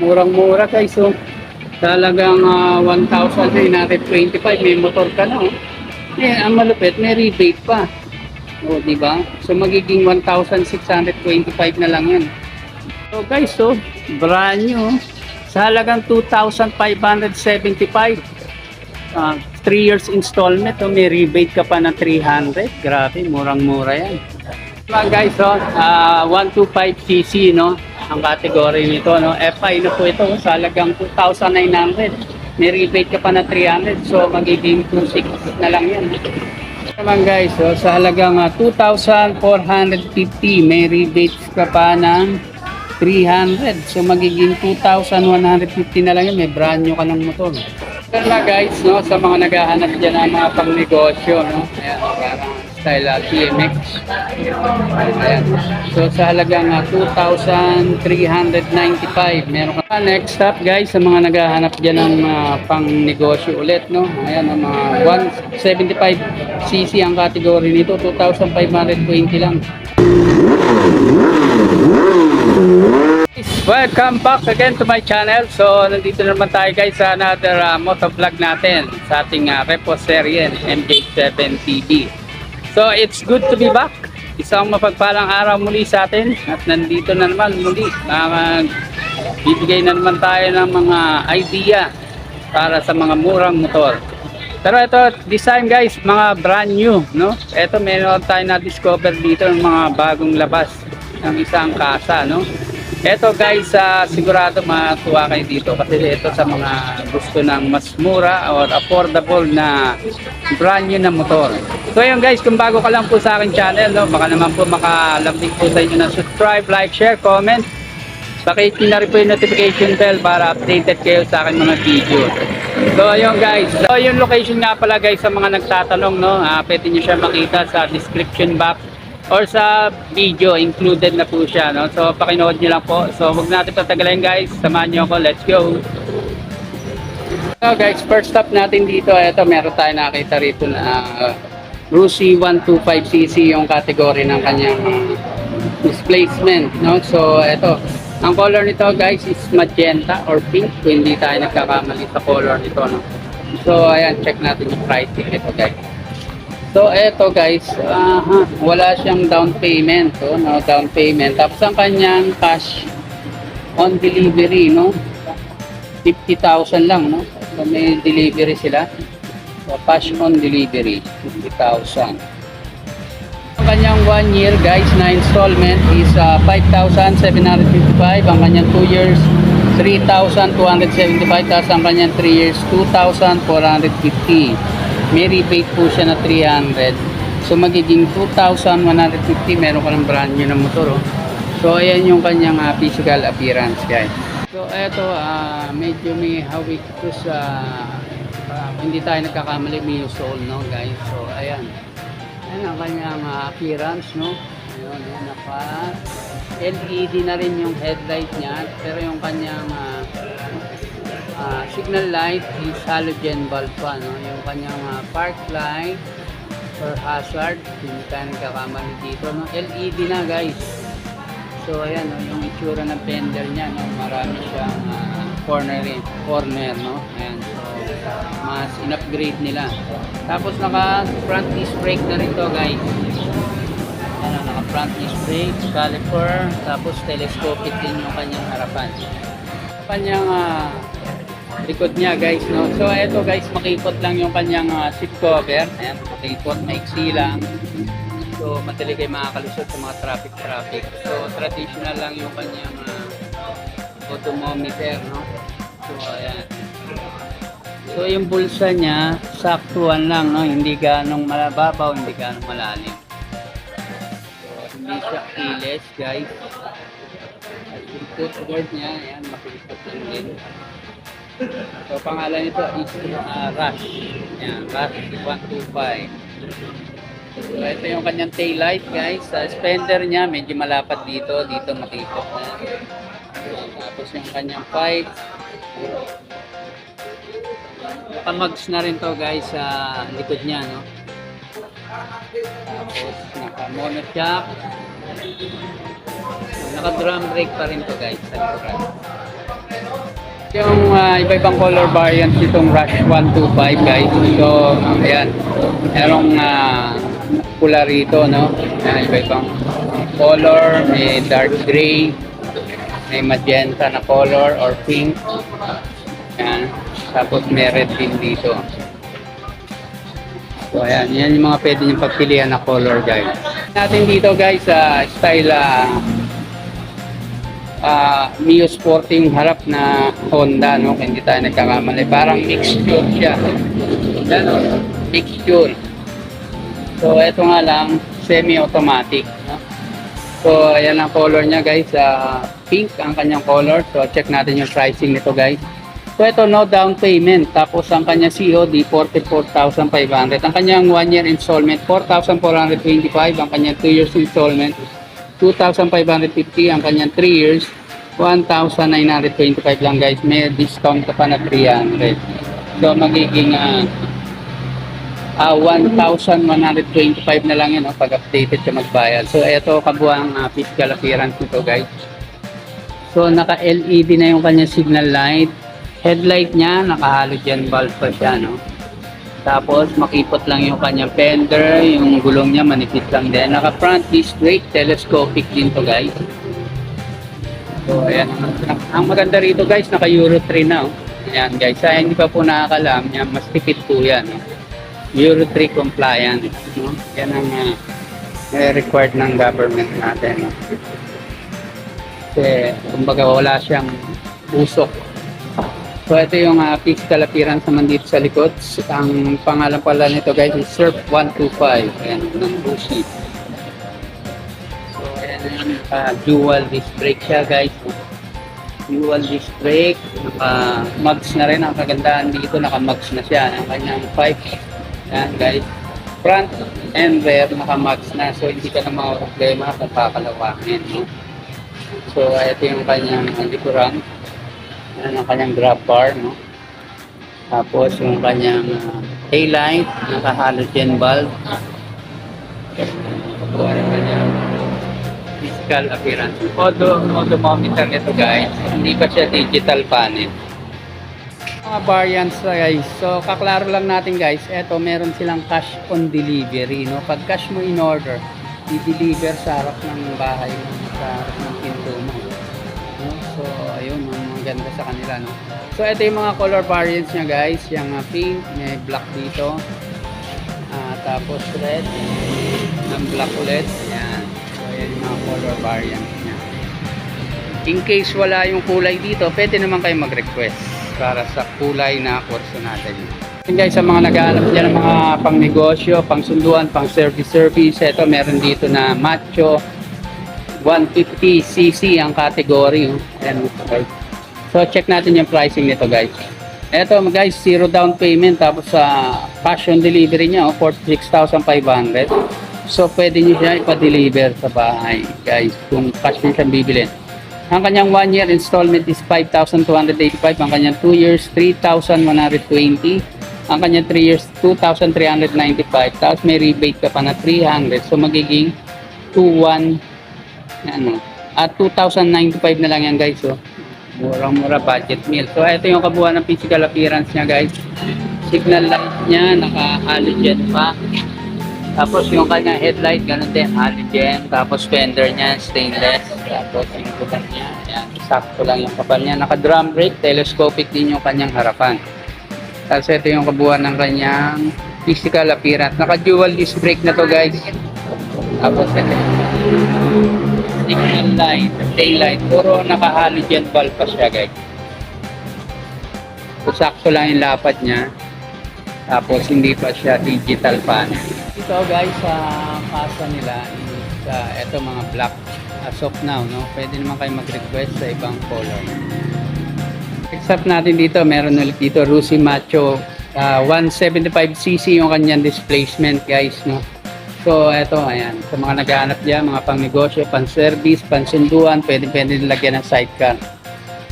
Murang-mura guys. So, talagang ah, 1,925. May motor ka na. Oh. Eh, ang malupit, may rebate pa. O, di ba? So, magiging 1,625 na lang yan. So, guys, so, brand new. oh. Sa halagang 2,575. Ah, 3 years installment. Oh, may rebate ka pa na 300. Grabe, murang-mura yan. Mga guys, oh, ah, 125cc, no? Ang category nito, no? FI na po ito, oh, sa halagang 2,900. May rebate ka pa na 300, so magiging 2,600 na lang yan. Naman guys, oh, sa halagang ah, 2,450, may rebate ka pa ng 300. So magiging 2,150 na lang yan. May brand new ka ng motor. Pero na guys, no, sa mga naghahanap dyan ng mga pang negosyo, no? Ayan, parang style uh, TMX. Ayan. So sa halagang ah, 2,395, meron ka. Ah, Next up guys, sa mga naghahanap dyan ng ah, pang negosyo ulit, no? Ayan, ang mga 175cc ang category nito, 2,520 lang. Welcome back again to my channel. So, nandito naman tayo guys sa another uh, motovlog natin sa ating uh, repo serye MJ7 TV. So, it's good to be back. Isang mapagpalang araw muli sa atin at nandito na naman muli. Uh, bibigay na naman tayo ng mga idea para sa mga murang motor. Pero ito, this time guys, mga brand new, no? Ito, meron tayo na-discover dito ng mga bagong labas ng isang kasa, no? Ito guys, ah, sigurado matuwa kayo dito kasi ito sa mga gusto ng mas mura or affordable na brand new na motor. So yun guys, kung bago ka lang po sa aking channel, no, baka naman po makalambing po sa inyo na subscribe, like, share, comment. Pakiki na rin po yung notification bell para updated kayo sa aking mga video. So ayun guys, so yung location nga pala guys sa mga nagtatanong, no, ah, pwede nyo siya makita sa description box or sa video included na po siya no? So pakinood niyo lang po. So huwag natin patagalin guys. Samahan niyo ako. Let's go. So guys first stop natin dito. Ito meron tayo nakita rito na uh, Rusi 125cc yung category ng kanyang uh, displacement no? So ito ang color nito guys is magenta or pink. Kung hindi tayo nagkakamali sa color nito no? So ayan check natin yung pricing nito guys So, eto guys, aha, wala siyang down payment, oh, no down payment. Tapos ang kanyang cash on delivery, no? 50,000 lang, no? So, may delivery sila. So, cash on delivery, 50,000. Ang kanyang 1 year guys na installment is uh, 5,755. Ang kanyang 2 years, 3,275. Tapos ang kanyang 3 years, 2,450 may rebate po siya na 300 so magiging 2,150 meron ka ng brand new na motor oh. so ayan yung kanyang uh, physical appearance guys. So eto uh, medyo may hawik ito sa uh, hindi tayo nagkakamali. May soul no guys? So ayan. Ayan ang kanyang uh, appearance no? Ayun, ayun naka LED na rin yung headlight niya. Pero yung kanyang uh, Ah, signal light is halogen bulb pa, no? Yung kanyang ah, park light or hazard, hindi tayo nagkakamali dito, no? LED na, guys. So, ayan, no? yung itsura ng fender niya, no? Marami siyang ah, corner, corner, no? Ayan, so, mas in-upgrade nila. Tapos, naka front disc brake na rin to, guys. Ayan, naka front disc brake, caliper, tapos telescopic din yung kanyang harapan. Kanyang ah, likod niya guys no? So eto guys makipot lang yung kanyang uh, seat cover. Ayan makipot maiksi lang. So madali kayo makakalusot sa mga traffic traffic. So traditional lang yung kanyang uh, automometer no? So ayan. So yung bulsa niya saktuan lang no? Hindi ganong malababaw hindi ganong malalim. So hindi siya keyless guys. At yung footboard niya ayan makipot lang din So, pangalan nito is uh, Rush. Yan, Rush 125. So, ito yung kanyang tail light, guys. Sa spender niya, medyo malapad dito. Dito makikot na. Tapos yung kanyang pipe. Nakamags na rin to, guys, sa likod niya, no? Tapos, naka-mono jack. Naka-drum brake pa rin to, guys, sa likod. Yung ah, iba-ibang color variant nitong Rush 125 guys. So, ayan. Merong ah, pula rito, no? Ayan, iba-ibang color. May dark gray. May magenta na color or pink. Ayan. Tapos may red din dito. So, ayan. Yan yung mga pwede nyo pagpilian na color guys. Natin dito guys, sa style ah, ah Mio Sporting harap na Honda, no? Kung hindi tayo nagkakamali. Parang mixture siya. Yan, no? Mixture. So, ito nga lang, semi-automatic. No? So, ayan ang color niya, guys. ah, pink ang kanyang color. So, check natin yung pricing nito, guys. So, ito, no down payment. Tapos, ang kanyang COD, 44,500. Ang kanyang 1 year installment, 4,425. Ang kanyang 2 years installment, 2,550 ang kanyang 3 years 1,925 lang guys. May discount ka pa na 300 so magiging ah ah, 1,125 na lang yun no, pag updated ka magbayad. So ito kabuang uh, physical appearance nito guys. So naka LED na yung kanyang signal light. Headlight niya naka halogen bulb pa siya no tapos makipot lang yung kanyang fender, yung gulong niya manipis lang din. Naka front disc brake, telescopic din to guys. So ayan, ang maganda rito guys, naka Euro 3 na. Oh. Ayan guys, sa hindi pa po nakakalam, yan, mas tipid po yan. Oh. Euro 3 compliant. No? Yan ang uh, required ng government natin. No? Kasi kumbaga wala siyang usok So ito yung uh, physical appearance naman dito sa likod. Ang pangalan pala nito guys is Surf 125. Ayan, ng Bushi. So ayan yung uh, dual disc brake siya guys. Dual disc brake. Naka mugs na rin. Ang kagandahan dito naka mugs na siya. Ang kanyang pipe. Ayan guys. Front and rear naka mugs na. So hindi ka na mga problema kung pakalawangin. No? So ito yung kanyang likuran. Yan ang kanyang grab bar, no? Tapos yung kanyang uh, taillight, naka-halogen bulb. Ito ang kanyang physical appearance. Odo, odometer nito guys, hindi pa siya digital panel. Mga variants guys. So, kaklaro lang natin guys. Ito, meron silang cash on delivery. No? Pag cash mo in order, i-deliver sa harap ng bahay mo, sa harap ng pinto mo. Sa kanila, no? So, ito yung mga color variants niya, guys. Yung uh, pink, may black dito. Ah, tapos red, ng black ulit. Ayan. So, ayan yung mga color variants niya. In case wala yung kulay dito, pwede naman kayo mag-request para sa kulay na kurso natin. Yun guys, sa mga naghahanap dyan ng mga pang-negosyo, pang-sunduan, pang-service-service, ito meron dito na macho, 150cc ang category. Oh. Ayan, guys. So, check natin yung pricing nito, guys. Ito, guys, zero down payment. Tapos, sa cash on delivery niya, oh, 46,500. So, pwede niyo siya ipa-deliver sa bahay, guys, kung cash niyo siyang bibilin. Ang kanyang 1 year installment is 5,285. Ang kanyang 2 years, 3,120. Ang kanyang 3 years, 2,395. Tapos may rebate ka pa na 300. So, magiging 2,1 ano, at 2,095 na lang yan guys. So, murang-mura budget meal. So, ito yung kabuuan ng physical appearance niya guys. Signal light niya, naka-halogen pa. Tapos yung kanya headlight, ganun din, halogen. Tapos fender niya, stainless. Tapos yung kutan niya, yan, sakto lang yung kapal niya. Naka-drum brake, telescopic din yung kanyang harapan. Tapos ito yung kabuuan ng kanyang physical appearance. Naka-dual disc brake na to guys. Tapos ito signal light, daylight, puro naka-halogen bulb pa siya guys. So, sakto lang yung lapad niya. Tapos hindi pa siya digital panel. Ito guys, sa kasa nila is uh, ito mga black as of now, no? Pwede naman kayo mag-request sa ibang color. Except natin dito, meron ulit dito Rusi Macho uh, 175cc yung kanyang displacement guys, no? So, eto, ayan. Sa mga naghahanap dyan, mga pang-negosyo, pang-service, pang-sunduan, pwede pwede nilagyan ng sidecar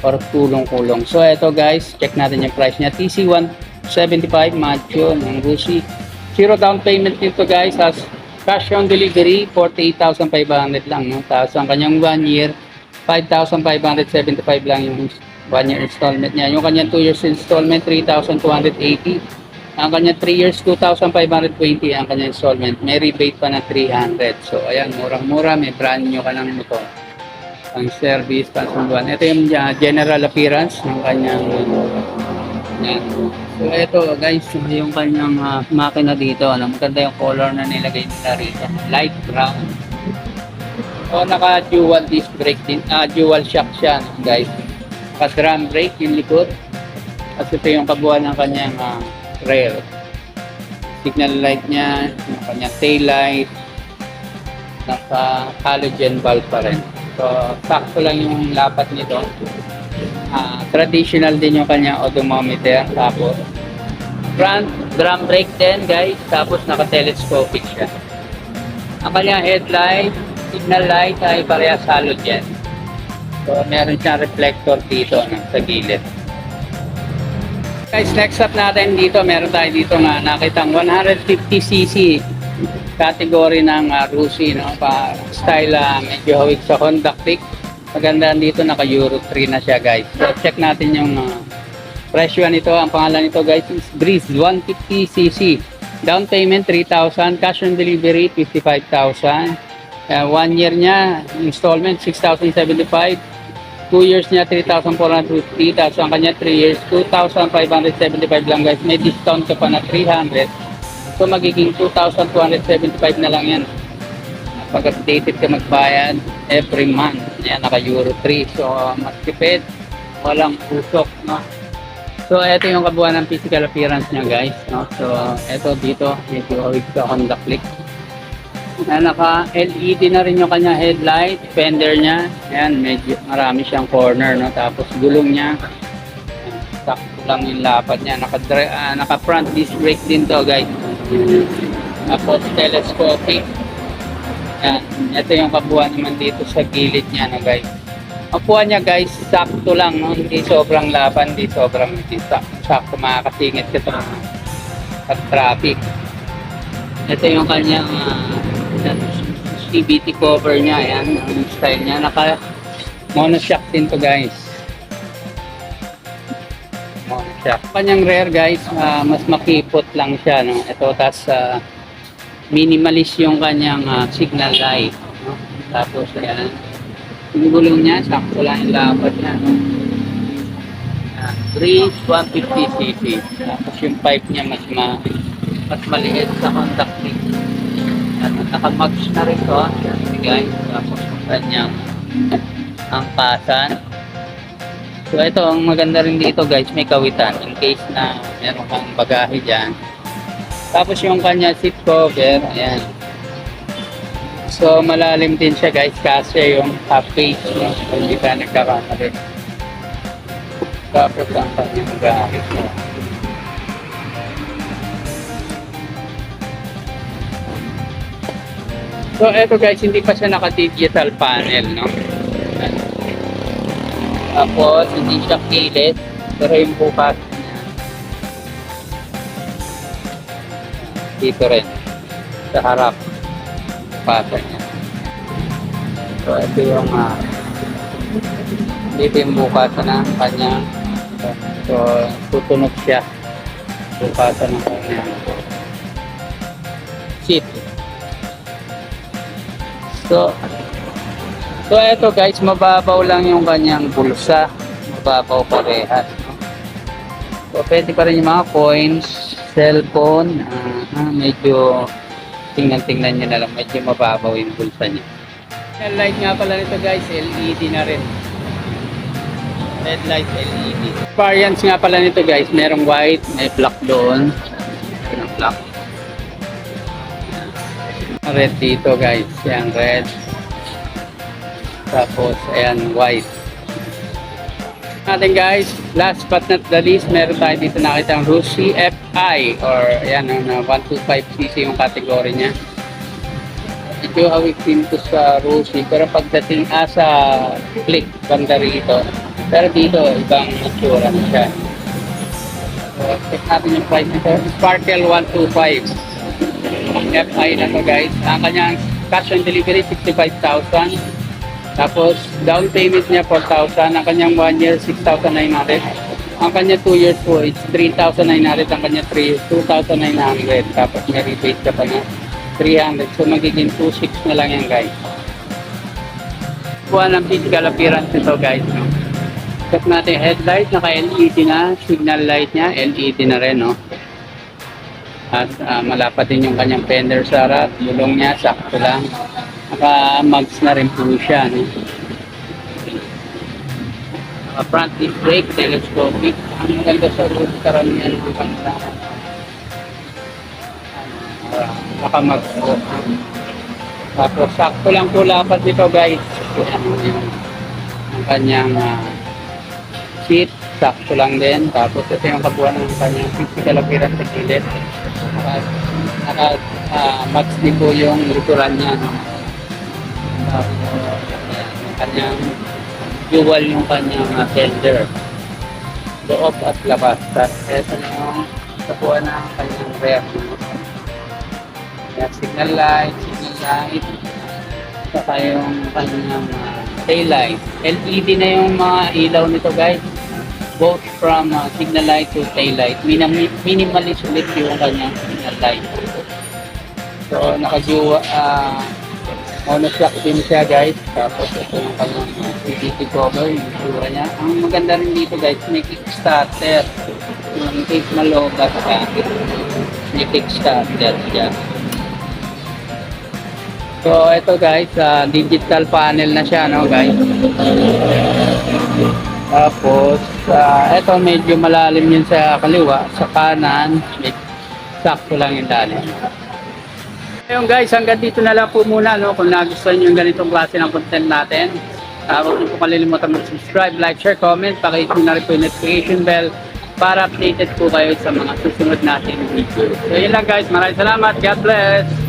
or kulong-kulong. So, eto guys, check natin yung price niya. TC 175 Macho ng Rusi. Zero down payment nito guys. As cash on delivery, 48,500 lang. No? Tapos ang kanyang 1 year, 5,575 lang yung One year installment niya. Yung kanyang 2 years installment, 3,280. Ang kanyang 3 years, 2,520 ang kanyang installment. May rebate pa na 300. So, ayan, murang-mura. May brand new ka ng motor. Ang service, pansunduan. Ito yung uh, general appearance ng kanyang yan. So, ito guys, yung kanyang uh, makina dito. Ano, maganda yung color na nilagay nila rito. Light brown. So, naka dual disc brake din. Ah, dual shock siya, guys. Naka drum brake yung likod. At ito yung kabuuan ng kanyang ah, rail. Signal light niya, yung kanyang tail light. Naka halogen bulb pa rin. So, sakto lang yung lapat nito. Ah, traditional din yung kanyang odometer. Tapos, front drum brake din, guys. Tapos, naka-telescopic siya. Ang kanyang headlight, signal light ay parehas halogen. So, meron siyang reflector dito no, sa gilid. Guys, next up natin dito, meron tayo dito nga nakitang 150cc category ng uh, Rusi, no? Pa, style ah, medyo hawig sa Honda Click. Maganda dito, naka Euro 3 na siya guys. So, check natin yung uh, presyo nito. Ang pangalan nito guys is Breeze 150cc. Down payment 3,000, cash on delivery 55,000. Uh, one year niya, installment 6,075. Two years niya 3,450. Tapos ang kanya 3 years 2,575 lang guys. May discount ka pa na 300. So magiging 2,275 na lang yan. Pag updated ka magbayad every month. Yan, naka Euro 3. So mas tipid. Walang usok. No? So ito yung kabuuan ng physical appearance niya guys. No? So ito dito. Medyo hawig sa Honda Click. Na naka LED na rin yung kanya headlight, fender niya. Ayan, medyo marami siyang corner, no? Tapos gulong niya. Ayan, Sakto lang yung lapad niya. Naka, ah, naka front disc brake din to, guys. Tapos telescopic. Ayan, ito yung kabuuan naman dito sa gilid niya, no, guys. Puwan niya, guys, sakto lang, no? Hindi sobrang lapan, hindi sobrang hindi sakto, sakto makakasingit ka sa, traffic. Ito yung kanyang ah, CBT cover niya. Ayan, ang style niya. Naka monoshock din to guys. Monoshock. Kanyang rear guys, ah, mas makipot lang siya. No? Ito, tas ah, minimalist yung kanyang ah, signal light. No? Tapos, ayan. Yung gulong niya, sakto lang yung lapat niya. No? Breeze 150cc. Tapos yung pipe niya mas ma mas maliit sa contact link. At naka-max na rin to. Yan, guys. Tapos yung kanyang angkasan. So ito, ang maganda rin dito guys, may kawitan. In case na meron kang bagahe dyan. Tapos yung kanya seat cover, ayan. So malalim din siya guys, kasi yung half page, no? hindi ka nagkakamali. Tapos ang kanyang gamit mo. So, eto guys, hindi pa siya naka-digital panel, no? Tapos, hindi siya kilit. Pero yung bukas niya, dito rin. Sa harap. Pasa niya. So, ito yung uh, dito yung bukas na kanya. So, tutunog siya. Bukasan ng kanya. So, so eto guys, mababaw lang yung kanyang bulsa. Mababaw parehas. So, pwede pa rin yung mga coins, cellphone, ah, medyo tingnan-tingnan nyo na lang, medyo mababaw yung bulsa niya. Yung light nga pala nito guys, LED na rin. Headlight LED. Variants nga pala nito guys, merong white, may black doon. Merong black. Red dito guys. Yan red. Tapos ayan white. Natin guys. Last but not the least meron tayo dito nakita ang Rusi FI or ayan ang uh, 125cc yung category niya. Medyo hawik din to sa Rusi pero pagdating ah, sa click banda rito pero dito ibang natura na so, check natin yung price nito. Sparkle 125 FI na to guys. Ang kanyang cash on delivery 65,000. Tapos, down payment niya 4,000. Ang kanyang 1 year, 6,900. Ang kanya 2 years po is 3,900. Ang kanya 3 years, 2,900. Tapos may rebate ka pa na 300. So, magiging 2,600 na lang yan guys. Kuha ng physical appearance nito guys. No? Check natin headlight, naka-LED na. Signal light niya, LED na rin. No? At ah, malapad din yung kanyang fender sa harap. Gulong niya, sakto lang. Naka-mugs na rin po siya. No? Naka-front disc brake, telescopic. Ang maganda sa road, karamihan ng kanya. Uh, naka-mugs po. Tapos sakto lang po lapad dito guys. Ayan, yung, yung kanyang ah, seat, sakto lang din. Tapos ito yung kabuuan ng kanyang physical appearance sa gilid. Naka, naka ah, max din po yung likuran niya. No? Yung kanyang dual yung kanyang uh, fender. Loob at labas. Tapos ito yung kabuuan ng kanyang rear. Kaya signal light, signal light, saka yung kanyang uh, tail light. LED na yung mga ilaw nito guys. Both from uh, signal light to tail light. Minim minimalist ulit yung kanyang signal light. So naka-dual, uh, monoshock din siya guys. Tapos ito yung kanyang uh, CVT cover, yung itsura niya. Ang maganda rin dito guys, may kickstarter. Yung case malobat ka, may kickstarter siya. So ito guys, ah, digital panel na siya no guys. Tapos ah, ito medyo malalim yun sa kaliwa, sa kanan, may sakto lang yung lalim. Ayun guys, hanggang dito na lang po muna no kung nagustuhan niyo yung ganitong klase ng content natin. Uh, huwag niyo po kalilimutan mag-subscribe, like, share, comment, pakihit mo na rin po yung notification bell para updated po kayo sa mga susunod nating video. So yun lang guys, maraming salamat. God bless!